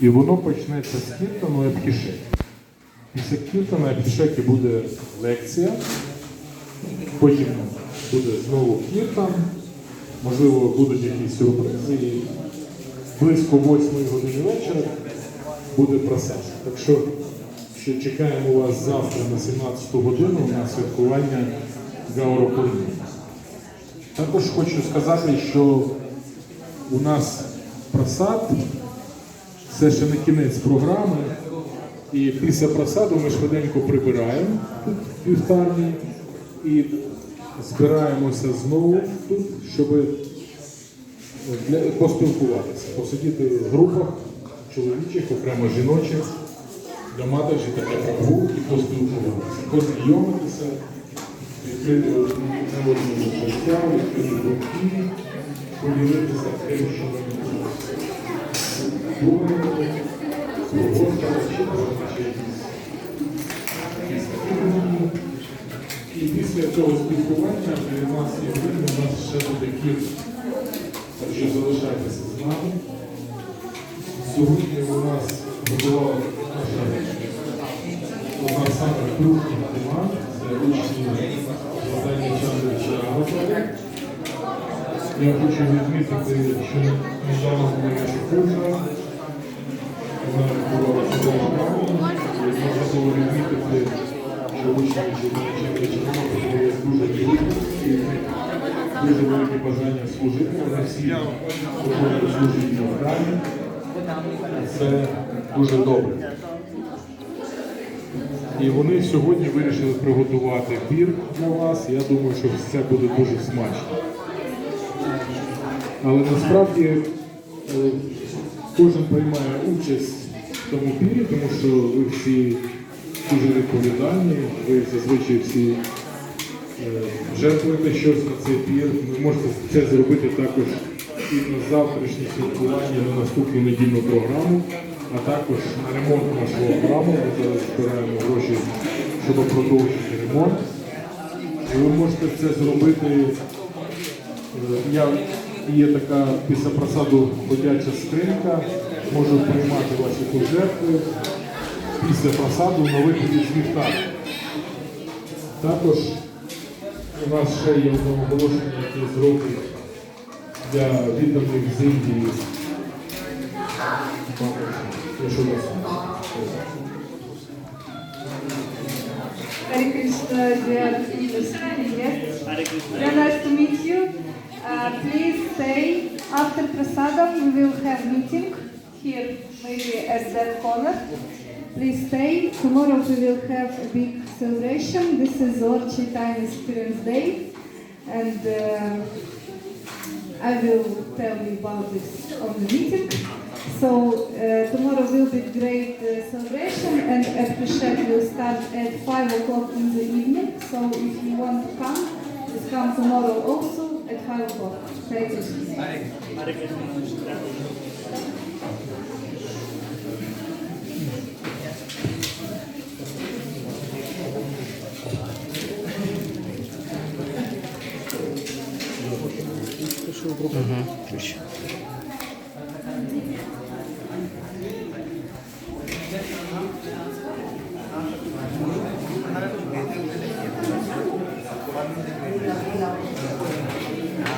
І воно почнеться з кіртану і Епхішек. Після кіртана і Епхішеки буде лекція, потім буде знову кіртан, можливо, будуть якісь сюрпризи. І близько 8 години вечора буде просеж. Так що ще чекаємо вас завтра на 17 годину на святкування Гауропурні. Також хочу сказати, що у нас просад це ще не кінець програми. І після просаду ми швиденько прибираємо тут в вівтарні і збираємося знову тут, щоб для, поспілкуватися, посидіти в групах чоловічих, окремо жіночих, домадажі та прогул і поспілкуватися, познайомитися, відкрити одному життя, відкрити думки, поділитися тим, що ви І після цього спілкування для нас є у нас ще кіт. Так що залишайтеся з нами. Сьогодні у нас готувала наша самих крупних команд. Це учні Владання Чандровича Агатова. Я хочу відмітити, що недавно була наша курса. Відмітити, що учні Агатова дуже і дуже велике бажання служити. Вони всі проходять служити в храмі. Це дуже добре. І вони сьогодні вирішили приготувати пір для вас. Я думаю, що це буде дуже смачно. Але насправді е, кожен приймає участь в тому пірі, тому що ви всі дуже відповідальні, ви зазвичай всі е, жертвуєте щось на цей пір. Ви можете це зробити також і на завтрашнє святкування, на наступну недільну програму, а також на ремонт нашого храму. Ми зараз збираємо гроші, щоб продовжити ремонт. І ви можете це зробити. Е, Я є така після просаду ходяча скринька, можу приймати ваші пожертви після просаду на виході з вівтаря. Також у нас ще є одне оголошення, яке зробить для відданих з Індії. Прошу вас. Hare Krishna, dear guests. Very nice to meet you. Uh, please stay. After prasadam, we will have meeting here, maybe at that corner. Please stay. Tomorrow we will have a big celebration. This is Lord Chaitanya Experience Day, and uh, I will tell you about this on the meeting. So uh, tomorrow will be great uh, celebration and Epishek will start at 5 o'clock in the evening. So if you want to come, please come tomorrow also at 5 o'clock. Thank you. Угу.